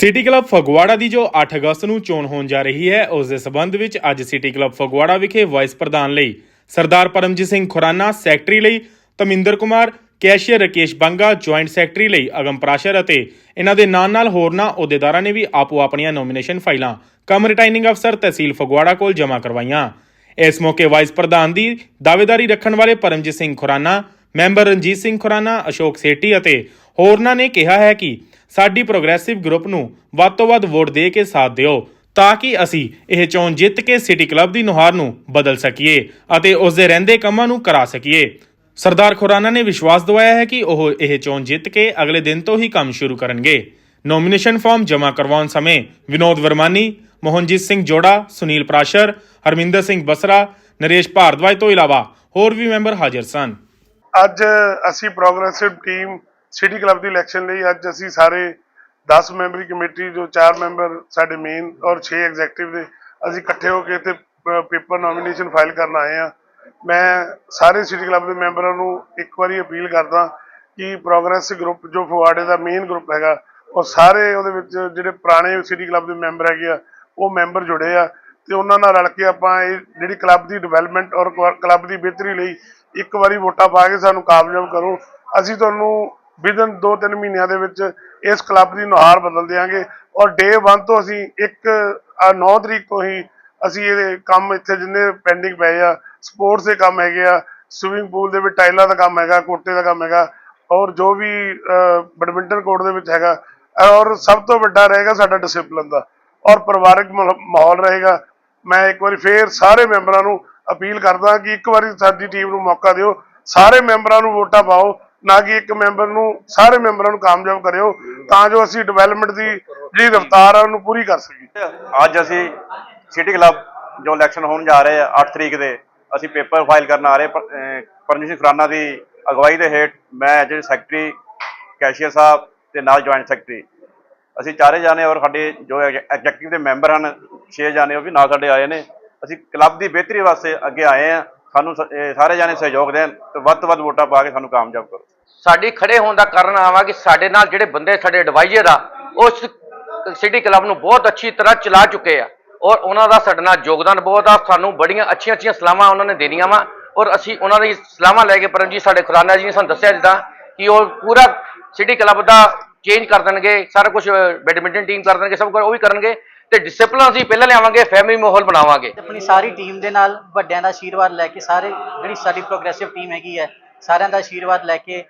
City club Phagwara ਦੀ ਜੋ 8 ਅਗਸਤ ਨੂੰ ਚੋਣ ਹੋਣ ਜਾ ਰਹੀ ਹੈ, ਉਸ ਦੇ ਸਬੰਧ ਵਿੱਚ ਅੱਜ ਸਿਟੀ ਕਲੱਬ ਫਗਵਾੜਾ ਵਿਖੇ ਵਾਈਸ ਪ੍ਰਧਾਨ ਲਈ ਸਰਦਾਰ ਪਰਮਜੀਤ ਸਿੰਘ ਖੁਰਾਨਾ ਸੈਕਟਰੀ ਲਈ Taminder Kumar, cashier Rakesh Banga joint secretary ਲਈ ਅਗਮ ਪ੍ਰਾਸ਼ਰ ਅਤੇ ਇਹਨਾਂ ਦੇ ਨਾਲ-ਨਾਲ ਹੋਰਨਾਂ ਅਹੁਦੇਦਾਰਾਂ ਨੇ ਵੀ ਆਪੋ ਆਪਣੀਆਂ ਨੋਮੀਨੇਸ਼ਨ ਫਾਈਲਾਂ ਕਮ ਰਿਟਰਨਿੰਗ ਅਫਸਰ ਤਹਿਸੀਲ ਫਗਵਾੜਾ ਕੋਲ ਜਮ੍ਹਾਂ ਕਰਵਾਈਆਂ। ਇਸ ਮੌਕੇ ਵਾਈਸ ਪ੍ਰਧਾਨ ਦੀ ਦਾਅਵੇਦਾਰੀ ਰੱਖਣ ਵਾਲੇ ਪਰਮਜੀਤ ਸਿੰਘ ਖੁਰਾਨਾ, ਮੈਂਬਰ ਰਣਜੀਤ ਸਿੰਘ ਖੁਰਾਨਾ, ਅਸ਼ੋਕ ਸੇਠੀ ਅਤੇ ਹੋਰਨਾਂ ਨੇ ਕਿਹਾ ਹੈ ਕਿ ਸਾਡੀ ਪ੍ਰੋਗਰੈਸਿਵ ਗਰੁੱਪ ਨੂੰ ਵੱਧ ਤੋਂ ਵੱਧ ਵੋਟ ਦੇ ਕੇ ਸਾਥ ਦਿਓ, ਤਾਂ ਕਿ ਅਸੀਂ ਇਹ ਚੋਣ ਜਿੱਤ ਕੇ ਸਿਟੀ ਕਲੱਬ ਦੀ ਨੁਹਾਰ ਨੂੰ ਬਦਲ ਸਕੀਏ ਅਤੇ ਉਸ ਦੇ ਰਹਿੰਦੇ ਕੰਮਾਂ ਨੂੰ ਕਰਾ ਸਕੀਏ। ਸਰਦਾਰ ਖੁਰਾਨਾ ਨੇ ਵਿਸ਼ਵਾਸ ਦਿਵਾਇਆ ਹੈ ਕਿ ਉਹ ਇਹ ਚੋਣ ਜਿੱਤ ਕੇ ਅਗਲੇ ਦਿਨ ਤੋਂ ਹੀ ਕੰਮ ਸ਼ੁਰੂ ਕਰਨਗੇ। ਨੋਮੀਨੇਸ਼ਨ ਫਾਰਮ ਜਮ੍ਹਾਂ ਕਰਵਾਉਣ ਸਮੇਂ ਵਿਨੋਦ ਵਰਮਾਨੀ, ਮੋਹਨਜੀਤ ਸਿੰਘ ਜੋੜਾ, ਸੁਨੀਲ ਪ੍ਰਾਸ਼ਰ, ਹਰਮਿੰਦਰ ਸਿੰਘ ਬਸਰਾ, ਨਰੇਸ਼ ਭਾਰਦਵਾਜ ਤੋਂ ਇਲਾਵਾ ਹੋਰ ਵੀ ਮੈਂਬਰ ਹਾਜ਼ਰ ਸਨ। ਅੱਜ ਅਸੀਂ ਪ੍ਰੋਗਰੈਸਿਵ ਟੀਮ ਸਿਟੀ ਕਲੱਬ ਦੀ ਇਲੈਕਸ਼ਨ ਲਈ ਅੱਜ ਅਸੀਂ ਸਾਰੇ 10 ਮੈਂਬਰੀ ਕਮੇਟੀ ਜੋ 4 ਮੈਂਬਰ ਸਾਡੇ ਮੇਨ ਔਰ 6 ਐਗਜ਼ੈਕਟਿਵ ਦੇ, ਅਸੀਂ ਇਕੱਠੇ ਹੋ ਕੇ ਇੱਥੇ ਪੇਪਰ ਨੋਮੀਨੇਸ਼ਨ ਫਾਈਲ ਕਰਨ ਆਏ ਆ ਮੈਂ ਸਾਰੇ ਸਿਟੀ ਕਲੱਬ ਦੇ ਮੈਂਬਰਾਂ ਨੂੰ ਇੱਕ ਵਾਰੀ ਅਪੀਲ ਕਰਦਾ ਕਿ ਪ੍ਰੋਗਰੈਸ ਗਰੁੱਪ ਜੋ ਫਗਵਾੜੇ ਦਾ ਮੇਨ ਗਰੁੱਪ ਹੈਗਾ, ਉਹ ਸਾਰੇ ਉਹਦੇ ਵਿੱਚ ਜਿਹੜੇ ਪੁਰਾਣੇ ਸਿਟੀ ਕਲੱਬ ਦੇ ਮੈਂਬਰ ਹੈਗੇ ਆ, ਉਹ ਮੈਂਬਰ ਜੁੜੇ ਆ ਤੇ ਉਹਨਾਂ ਨਾਲ ਰਲ ਕੇ ਆਪਾਂ ਇਹ ਜਿਹੜੀ ਕਲੱਬ ਦੀ ਡਿਵੈਲਪਮੈਂਟ ਔਰ ਕਲੱਬ ਦੀ ਬਿਹਤਰੀ ਲਈ ਇੱਕ ਵਾਰੀ ਵੋਟਾਂ ਪਾ ਕੇ ਸਾਨੂੰ ਕਾਮਯਾਬ ਕਰੋ। ਅਸੀਂ ਤੁਹਾਨੂੰ ਵਿਦਨ 2-3 ਮਹੀਨਿਆਂ ਦੇ ਵਿੱਚ ਇਸ ਕਲੱਬ ਦੀ ਨੁਹਾਰ ਬਦਲ ਦਿਆਂਗੇ। ਔਰ ਡੇ 1 ਤੋਂ ਅਸੀਂ ਇੱਕ 9 ਤਰੀਕ ਤੋਂ ਹੀ ਅਸੀਂ ਇਹਦੇ ਕੰਮ ਇੱਥੇ ਜਿੰਨੇ ਪੈਂਡਿੰਗ ਪਏ ਆ ਸਪੋਰਟਸ ਦੇ ਕੰਮ ਹੈਗੇ ਆ ਸਵਿਮਿੰਗ ਪੂਲ ਦੇ ਵਿੱਚ ਟਾਈਲਾਂ ਦਾ ਕੰਮ ਹੈਗਾ, ਕੋਟੇ ਦਾ ਕੰਮ ਹੈਗਾ, ਔਰ ਜੋ ਵੀ ਬੈਡਮਿੰਟਨ ਕੋਰਟ ਦੇ ਵਿੱਚ ਹੈਗਾ, ਔਰ ਸਭ ਤੋਂ ਵੱਡਾ ਰਹੇਗਾ ਸਾਡਾ ਡਿਸਪਲਿਨ ਦਾ। ਔਰ ਪਰਿਵਾਰਕ ਮਾਹੌ- ਮਾਹੌਲ ਰਹੇਗਾ। ਮੈਂ ਇੱਕ ਵਾਰੀ ਫੇਰ ਸਾਰੇ ਮੈਂਬਰਾਂ ਨੂੰ ਅਪੀਲ ਕਰਦਾ ਕਿ ਇੱਕ ਵਾਰੀ ਸਾਡੀ ਟੀਮ ਨੂੰ ਮੌਕਾ ਦਿਓ, ਸਾਰੇ ਮੈਂਬਰਾਂ ਨੂੰ ਵੋਟਾਂ ਪਾਓ ਨਾ ਕਿ ਇੱਕ ਮੈਂਬਰ ਨੂੰ, ਸਾਰੇ ਮੈਂਬਰਾਂ ਨੂੰ ਕਾਮਯਾਬ ਕਰਿਓ, ਤਾਂ ਜੋ ਅਸੀਂ ਡਿਵੈਲਪਮੈਂਟ ਦੀ ਜਿਹੜੀ ਰਫ਼ਤਾਰ ਆ, ਉਹਨੂੰ ਪੂਰੀ ਕਰ ਸਕੀਏ। ਅੱਜ ਅਸੀਂ ਸਿਟੀ ਕਲੱਬ ਜੋ ਇਲੈਕਸ਼ਨ ਹੋਣ ਜਾ ਰਹੇ ਆ 8 ਤਰੀਕ ਦੇ, ਅਸੀਂ ਪੇਪਰ ਫਾਈਲ ਕਰਨ ਆ ਰਹੇ ਪਰ- ਪਰਮਜੀਤ ਸਿੰਘ ਖੁਰਾਨਾ ਦੀ ਅਗਵਾਈ ਦੇ ਹੇਠ ਮੈਂ ਜਿਹੜੇ ਸੈਕਟਰੀ ਕੈਸ਼ੀਅਰ ਸਾਹਿਬ ਤੇ ਨਾਲ ਜੁਆਇੰਟ ਸੈਕਟਰੀ ਅਸੀਂ ਚਾਰੇ ਜਾਣੇ ਔਰ ਸਾਡੇ ਜੋ ਐਗਜ਼ੈਕਟਿਵ ਦੇ ਮੈਂਬਰ ਹਨ 6 ਜਾਣੇ ਉਹ ਵੀ ਨਾਲ ਸਾਡੇ ਆਏ ਨੇ। ਅਸੀਂ ਕਲੱਬ ਦੀ ਬਿਹਤਰੀ ਵਾਸਤੇ ਅੱਗੇ ਆਏ ਆ ਸਾਨੂੰ ਸਾਰੇ ਜਾਣੇ ਸਹਿਯੋਗ ਦੇਣ ਤੇ ਵੱਧ ਤੋਂ ਵੱਧ ਵੋਟਾਂ ਪਾ ਕੇ ਸਾਨੂੰ ਕਾਮਯਾਬ ਕਰੋ। ਸਾਡੀ ਖੜੇ ਹੋਣ ਦਾ ਕਾਰਨ ਆਵਾ ਕਿ ਸਾਡੇ ਨਾਲ ਜਿਹੜੇ ਬੰਦੇ ਸਾਡੇ ਐਡਵਾਈਜ਼ਰ ਆ, ਉਸ ਸਿਟੀ ਕਲੱਬ ਨੂੰ ਬਹੁਤ ਅੱਛੀ ਤਰ੍ਹਾਂ ਚਲਾ ਚੁੱਕੇ ਆ। ਔਰ ਉਹਨਾਂ ਦਾ ਸਾਡੇ ਨਾਲ ਯੋਗਦਾਨ ਬਹੁਤ ਆ, ਸਾਨੂੰ ਬੜੀਆਂ ਅੱਛੀਆਂ ਅੱਛੀਆਂ ਸਲਾਹਾਂ ਉਹਨਾਂ ਨੇ ਦੇਣੀਆਂ ਵਾ। ਔਰ ਅਸੀਂ ਉਹਨਾਂ ਦੀ ਸਲਾਹਾਂ ਲੈ ਕੇ ਪਰਮਜੀਤ, ਸਾਡੇ ਖੁਰਾਨਾ ਜੀ ਨੇ ਸਾਨੂੰ ਦੱਸਿਆ ਜਿੱਦਾਂ ਕਿ ਉਹ ਪੂਰਾ ਸਿਟੀ ਕਲੱਬ ਦਾ ਚੇਂਜ ਕਰ ਦੇਣਗੇ, ਸਾਰਾ ਕੁਝ ਬੈਡਮਿੰਟਨ ਟੀਮ ਕਰ ਦੇਣਗੇ, ਸਭ ਕੁਝ ਉਹ ਵੀ ਕਰਨਗੇ। ਤੇ ਡਿਸਪਲਿਨ ਅਸੀਂ ਪਹਿਲਾਂ ਲਿਆਵਾਂਗੇ ਫੈਮਿਲੀ ਮਾਹੌਲ ਬਣਾਵਾਂਗੇ। ਆਪਣੀ ਸਾਰੀ ਟੀਮ ਦੇ ਨਾਲ ਵੱਡਿਆਂ ਦਾ ਆਸ਼ੀਰਵਾਦ ਲੈ ਕੇ ਸਾਰੇ, ਜਿਹੜੀ ਸਾਡੀ ਪ੍ਰੋਗਰੈਸਿਵ ਟੀਮ ਹੈਗੀ ਹੈ, ਸਾਰਿਆਂ ਦਾ ਆਸ਼ੀਰਵਾਦ ਲੈ ਕੇ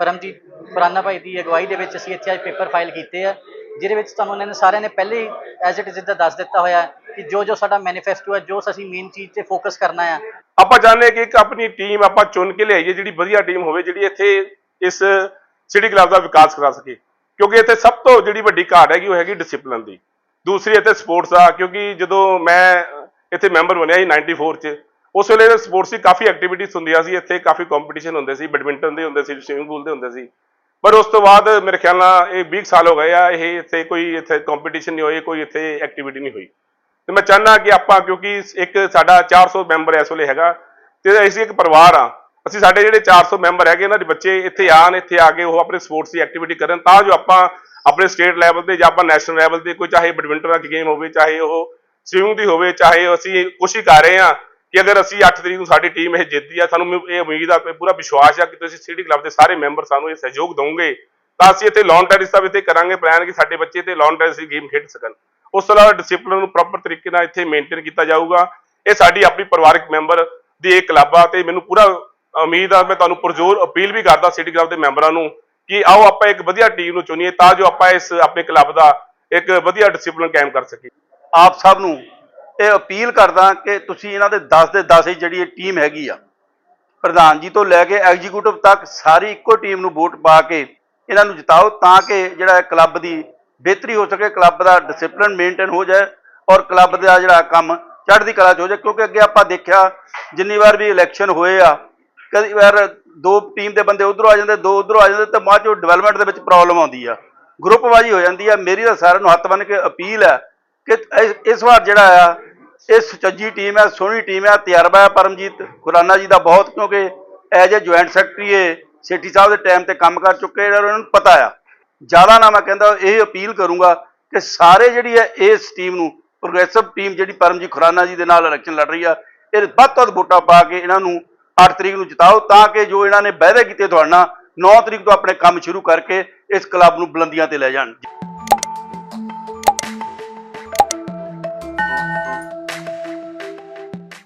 ਪਰਮਜੀਤ ਖੁਰਾਨਾ ਭਾਈ ਦੀ ਅਗਵਾਈ ਦੇ ਵਿੱਚ ਅਸੀਂ ਇੱਥੇ ਅੱਜ ਪੇਪਰ ਫਾਈਲ ਕੀਤੇ ਆ, ਜਿਹਦੇ ਵਿੱਚ ਤੁਹਾਨੂੰ ਉਹਨਾਂ ਨੇ ਸਾਰਿਆਂ ਨੇ ਪਹਿਲੇ ਹੀ ਐਜ਼ ਇਟ ਇਜ਼ ਦਾ ਦੱਸ ਦਿੱਤਾ ਹੋਇਆ ਕਿ ਜੋ ਜੋ ਸਾਡਾ ਮੈਨੀਫੈਸਟੋ ਹੈ ਜੋ ਅਸੀਂ ਮੇਨ ਚੀਜ਼ ਤੇ ਫੋਕਸ ਕਰਨਾ ਹੈ ਆਪਾਂ ਚਾਹੁੰਦੇ ਹਾਂ ਕਿ ਇੱਕ ਆਪਣੀ ਟੀਮ ਆਪਾਂ ਚੁਣ ਕੇ ਲਿਆਈਏ, ਜਿਹੜੀ ਵਧੀਆ ਟੀਮ ਹੋਵੇ, ਜਿਹੜੀ ਇੱਥੇ ਇਸ ਸਿਟੀ ਕਲੱਬ ਦਾ ਵਿਕਾਸ ਕਰਾ ਸਕੇ। ਕਿਉਂਕਿ ਇੱਥੇ ਸਭ ਤੋਂ ਜਿਹੜੀ ਵੱਡੀ ਘਾਟ ਹੈਗੀ, ਉਹ ਹੈਗੀ ਡਿਸਪਲਿਨ ਦੀ। ਦੂਸਰੀ ਇੱਥੇ ਸਪੋਰਟਸ ਦਾ ਕਿਉਂਕਿ ਜਦੋਂ ਮੈਂ ਇੱਥੇ ਮੈਂਬਰ ਬਣਿਆ ਸੀ 94 ਚ ਉਸ ਵੇਲੇ ਸਪੋਰਟਸ ਦੀ ਕਾਫੀ ਐਕਟੀਵਿਟੀਜ਼ ਹੁੰਦੀਆਂ ਸੀ, ਇੱਥੇ ਕਾਫੀ ਕੰਪੀਟੀਸ਼ਨ ਹੁੰਦੇ ਸੀ ਬੈਡਮਿੰਟਨ ਦੇ ਹੁੰਦੇ ਸੀ ਸਵਿਮਿੰਗ ਪੂਲ ਦੇ ਹੁੰਦੇ ਸੀ। ਪਰ ਉਸ ਤੋਂ ਬਾਅਦ ਮੇਰੇ ਖਿਆਲ ਨਾਲ ਇਹ 20 ਸਾਲ ਹੋ ਗਏ ਆ, ਇਹ ਇੱਥੇ ਕੋਈ ਇੱਥੇ ਕੰਪੀਟੀਸ਼ਨ ਨਹੀਂ ਹੋਈ, ਕੋਈ ਇੱਥੇ ਐਕਟੀਵਿਟੀ ਨਹੀਂ ਹੋਈ। ਤੇ ਮੈਂ ਚਾਹੁੰਦਾ ਕਿ ਆਪਾਂ, ਕਿਉਂਕਿ ਇੱਕ ਸਾਡਾ 400 ਮੈਂਬਰ ਇਸ ਵੇਲੇ ਹੈਗਾ, ਤੇ ਅਸੀਂ ਇੱਕ ਪਰਿਵਾਰ ਆ। ਅਸੀਂ ਸਾਡੇ ਜਿਹੜੇ 400 ਮੈਂਬਰ ਹੈਗੇ, ਇਹਨਾਂ ਦੇ ਬੱਚੇ ਇੱਥੇ ਆਣ ਇੱਥੇ ਆ ਕੇ ਉਹ ਆਪਣੇ ਸਪੋਰਟਸ ਦੀ ਐਕਟੀਵਿਟੀ ਕਰਨ, ਤਾਂ ਜੋ ਆਪਾਂ ਆਪਣੇ ਸਟੇਟ ਲੈਵਲ ਤੇ ਜਾਂ ਆਪਾਂ ਨੈਸ਼ਨਲ ਲੈਵਲ ਤੇ ਕੋਈ ਚਾਹੇ ਬੈਡਮਿੰਟਨ ਦੀ ਗੇਮ ਹੋਵੇ, ਚਾਹੇ ਉਹ ਸਵਿਮਿੰਗ ਦੀ ਹੋਵੇ, ਚਾਹੇ ਅਸੀਂ ਕੋਸ਼ਿਸ਼ ਕਰ ਰਹੇ ਆ ਕਿ ਅਗਰ ਅਸੀਂ 8 ਤਰੀਕ ਨੂੰ ਸਾਡੀ ਟੀਮ ਇਹ ਜਿੱਤਦੀ ਆ, ਸਾਨੂੰ ਇਹ ਉਮੀਦ ਆ ਪੂਰਾ ਵਿਸ਼ਵਾਸ ਆ ਕਿ ਤੁਸੀਂ ਸਿਟੀ ਕਲੱਬ ਦੇ ਸਾਰੇ ਮੈਂਬਰ ਸਾਨੂੰ ਇਹ ਸਹਿਯੋਗ ਦਿਓਗੇ ਤਾਂ ਅਸੀਂ ਇੱਥੇ ਲਾਨ ਟੈਨਿਸ ਦਾ ਵੀ ਇੱਥੇ ਕਰਾਂਗੇ ਪਲਾਨ ਕਿ ਸਾਡੇ ਬੱਚੇ ਤੇ ਲਾਨ ਟੈਨਿਸ ਦੀ ਗੇਮ ਖੇਡ ਸਕਣ। ਉਸ ਤੋਂ ਇਲਾਵਾ ਡਿਸਪਲਿਨ ਨੂੰ ਪ੍ਰੋਪਰ ਤਰੀਕੇ ਨਾਲ ਇੱਥੇ ਮੇਨਟੇਨ ਕੀਤਾ ਜਾਊਗਾ। ਇਹ ਸਾਡੀ ਆਪਣੀ ਪਰਿਵਾਰਕ ਮੈਂਬਰ ਦੀ ਇਹ ਕਲੱਬ ਆ ਤੇ ਮੈਨੂੰ ਪੂਰਾ ਉਮੀਦ ਆ, ਮੈਂ ਤੁਹਾਨੂੰ ਪੁਰਜ਼ੋਰ ਅਪੀਲ ਵੀ ਕਰਦਾ ਸਿਟੀ ਕਲੱਬ ਦੇ ਮੈਂਬਰਾਂ ਨੂੰ ਕਿ ਆਓ ਆਪਾਂ ਇੱਕ ਵਧੀਆ ਟੀਮ ਨੂੰ ਚੁਣੀਏ ਤਾਂ ਜੋ ਆਪਾਂ ਇਸ ਆਪਣੇ ਕਲੱਬ ਦਾ ਇੱਕ ਵਧੀਆ ਡਿਸਪਲਿਨ ਕਾਇਮ ਕਰ ਸਕੀਏ। ਆਪ ਸਭ ਨੂੰ ਇਹ ਅਪੀਲ ਕਰਦਾ ਕਿ ਤੁਸੀਂ ਇਹਨਾਂ ਦੇ 10 ਦੇ 10 ਹੀ ਜਿਹੜੀ ਇਹ ਟੀਮ ਹੈਗੀ ਆ, ਪ੍ਰਧਾਨ ਜੀ ਤੋਂ ਲੈ ਕੇ ਐਗਜ਼ੀਕਿਊਟਿਵ ਤੱਕ ਸਾਰੀ ਇੱਕੋ ਟੀਮ ਨੂੰ ਵੋਟ ਪਾ ਕੇ ਇਹਨਾਂ ਨੂੰ ਜਿਤਾਓ ਤਾਂ ਕਿ ਜਿਹੜਾ ਕਲੱਬ ਦੀ ਬਿਹਤਰੀ ਹੋ ਸਕੇ, ਕਲੱਬ ਦਾ ਡਿਸਪਲਿਨ ਮੇਨਟੇਨ ਹੋ ਜਾਏ ਔਰ ਕਲੱਬ ਦਾ ਜਿਹੜਾ ਕੰਮ ਚੜ੍ਹਦੀ ਕਲਾ 'ਚ ਹੋ ਜਾਏ, ਕਿਉਂਕਿ ਅੱਗੇ ਆਪਾਂ ਦੇਖਿਆ ਜਿੰਨੀ ਵਾਰ ਵੀ ਇਲੈਕਸ਼ਨ ਹੋਏ ਆ, ਕਈ ਵਾਰ ਦੋ ਟੀਮ ਦੇ ਬੰਦੇ ਉਧਰੋਂ ਆ ਜਾਂਦੇ, ਦੋ ਉਧਰੋਂ ਆ ਜਾਂਦੇ ਤਾਂ ਬਾਅਦ ਚੋਂ ਡਿਵੈਲਪਮੈਂਟ ਦੇ ਵਿੱਚ ਪ੍ਰੋਬਲਮ ਆਉਂਦੀ ਆ ਗਰੁੱਪਬਾਜ਼ੀ ਹੋ ਜਾਂਦੀ ਆ। ਮੇਰੀ ਤਾਂ ਸਾਰਿਆਂ ਨੂੰ ਹੱਥ ਬੰਨ ਕੇ ਅਪੀਲ ਹੈ ਕਿ ਇਸ ਵਾਰ ਜਿਹੜਾ ਆ ਇਹ ਸੁਚੱਜੀ ਟੀਮ ਹੈ, ਸੋਹਣੀ ਟੀਮ ਹੈ, ਤਜਰਬਾ ਹੈ ਪਰਮਜੀਤ ਖੁਰਾਨਾ ਜੀ ਦਾ ਬਹੁਤ, ਕਿਉਂਕਿ ਐਜ ਏ ਜੁਆਇੰਟ ਸੈਕਟਰੀ ਇਹ ਸੇਠੀ ਸਾਹਿਬ ਦੇ ਟਾਈਮ ਤੇ ਕੰਮ ਕਰ ਚੁੱਕੇ ਨੇ, ਔਰ ਉਹਨਾਂ ਨੂੰ ਪਤਾ ਆ। ਜ਼ਿਆਦਾ ਨਾ ਮੈਂ ਕਹਿੰਦਾ, ਇਹ ਅਪੀਲ ਕਰੂੰਗਾ ਕਿ ਸਾਰੇ ਜਿਹੜੀ ਹੈ ਇਸ ਟੀਮ ਨੂੰ ਪ੍ਰੋਗਰੈਸਿਵ ਟੀਮ ਜਿਹੜੀ ਪਰਮਜੀਤ ਖੁਰਾਨਾ ਜੀ ਦੇ ਨਾਲ ਇਲੈਕਸ਼ਨ ਲੜ ਰਹੀ ਆ, ਇਹ ਵੱਧ ਤੋਂ ਵੱਧ ਵੋਟਾਂ ਪਾ ਕੇ ਇਹਨਾਂ ਨੂੰ 8 ਤਰੀਕ ਨੂੰ ਜਿਤਾਓ, ਤਾਂ ਕਿ ਜੋ ਇਹਨਾਂ ਨੇ ਵਾਅਦੇ ਕੀਤੇ ਤੁਹਾਡੇ ਨਾਲ 9 ਤਰੀਕ ਤੋਂ ਆਪਣੇ ਕੰਮ ਸ਼ੁਰੂ ਕਰਕੇ ਇਸ ਕਲੱਬ ਨੂੰ ਬੁਲੰਦੀਆਂ ਤੇ ਲੈ ਜਾਣ।